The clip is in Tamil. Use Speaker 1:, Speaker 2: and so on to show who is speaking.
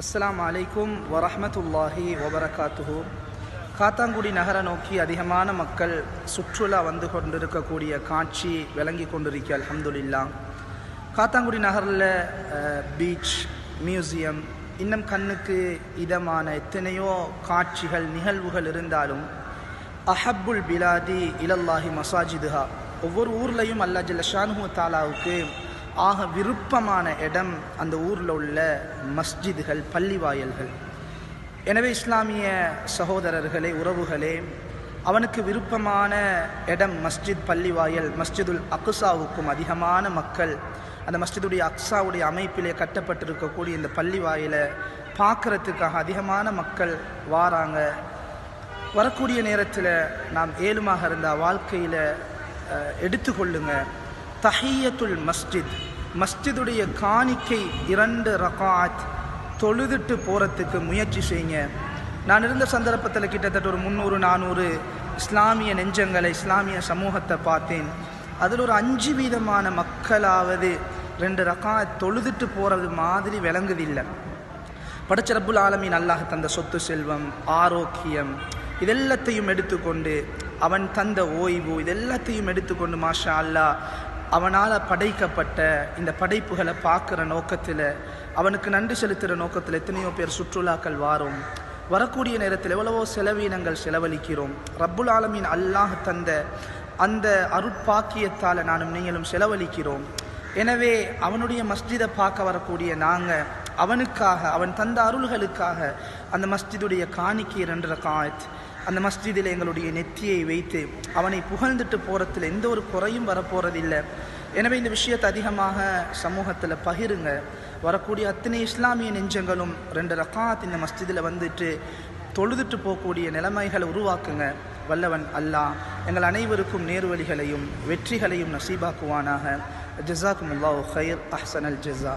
Speaker 1: அஸ்லாம் அலைக்கும் வரஹ்மத்துல்லாஹி வபரகாத்துஹு. காத்தாங்குடி நகர நோக்கி அதிகமான மக்கள் சுற்றுலா வந்து கொண்டிருக்கக்கூடிய காட்சி விளங்கி கொண்டிருக்க அலமதுல்லா காத்தாங்குடி நகரில் பீச் மியூசியம் இன்னும் கண்ணுக்கு இதமான எத்தனையோ காட்சிகள் நிகழ்வுகள் இருந்தாலும் அஹப்புல் பிலாதி இலல்லாஹி மசாஜிதுஹா. ஒவ்வொரு ஊர்லேயும் அல்லா ஜலஷானு தாலாவுக்கு ஆக விருப்பமான இடம் அந்த ஊரில் உள்ள மஸ்ஜிதுகள் பள்ளிவாயல்கள். எனவே இஸ்லாமிய சகோதரர்களே உறவுகளே அவனுக்கு விருப்பமான இடம் மஸ்ஜித் பள்ளிவாயல். மஸ்ஜிதுல் அக்ஸாவுக்கும் அதிகமான மக்கள் அந்த மஸ்ஜிதுடைய அக்ஸாவுடைய அமைப்பிலே கட்டப்பட்டிருக்கக்கூடிய இந்த பள்ளிவாயிலை பார்க்குறதுக்காக அதிகமான மக்கள் வாராங்க. வரக்கூடிய நேரத்தில் நாம் ஏழுமாக இருந்த வாழ்க்கையில் எடுத்துக்கொள்ளுங்கள் தஹியத்துல் மஸ்ஜித் மஸ்ஜிதுடைய காணிக்கை இரண்டு ரகாத் தொழுதுட்டு போகிறதுக்கு முயற்சி செய்யுங்க. நான் இருந்த சந்தர்ப்பத்தில் கிட்டத்தட்ட ஒரு முந்நூறு நானூறு இஸ்லாமிய நெஞ்சங்களை இஸ்லாமிய சமூகத்தை பார்த்தேன். அதில் ஒரு அஞ்சு வீதமான மக்களாவது ரெண்டு ரகாத் தொழுதுட்டு போகிறது மாதிரி விளங்குதில்லை. படைச்ச ரப்புல் ஆலமீன் அல்லாஹ் தந்த சொத்து செல்வம் ஆரோக்கியம் இதெல்லாத்தையும் எடுத்துக்கொண்டு அவன் தந்த ஓய்வு இதெல்லாத்தையும் எடுத்துக்கொண்டு மாஷா அல்லாஹ் அவனால் படைக்கப்பட்ட இந்த படைப்புகளை பார்க்குற நோக்கத்தில் அவனுக்கு நன்றி செலுத்துகிற நோக்கத்தில் எத்தனையோ பேர் சுற்றுலாக்கள் வாரும். வரக்கூடிய நேரத்தில் எவ்வளவோ செலவீனங்கள் செலவழிக்கிறோம். ரப்புல் ஆலமீன் அல்லாஹ் தந்த அந்த அருட்பாக்கியத்தால் நானும் நீங்களும் செலவழிக்கிறோம். எனவே அவனுடைய மஸ்ஜிதை பார்க்க வரக்கூடிய நாங்கள் அவனுக்காக அவன் தந்த அருள்களுக்காக அந்த மஸ்ஜிதுடைய காணிக்கை ரெண்டு ரகாயத் அந்த மஸ்ஜிதில் எங்களுடைய நெத்தியை வைத்து அவனை புகழ்ந்துட்டு போகிறதுல எந்த ஒரு குறையும் வரப்போகிறதில்லை எனவே இந்த விஷயத்தை அதிகமாக சமூகத்தில் பகிருங்க. வரக்கூடிய அத்தனை இஸ்லாமிய நெஞ்சங்களும் ரெண்டு ரகாத் இந்த மஸ்ஜிதில் வந்துட்டு தொழுதுட்டு போகக்கூடிய நிலைமைகளை உருவாக்குங்க. வல்லவன் அல்லாஹ் எங்கள் அனைவருக்கும் நேர்வழிகளையும் வெற்றிகளையும் நசீபாக்குவானாக. ஜசாக்கும் அல்லாஹ் ஹைர் அஹ்சன் அல் ஜஸா.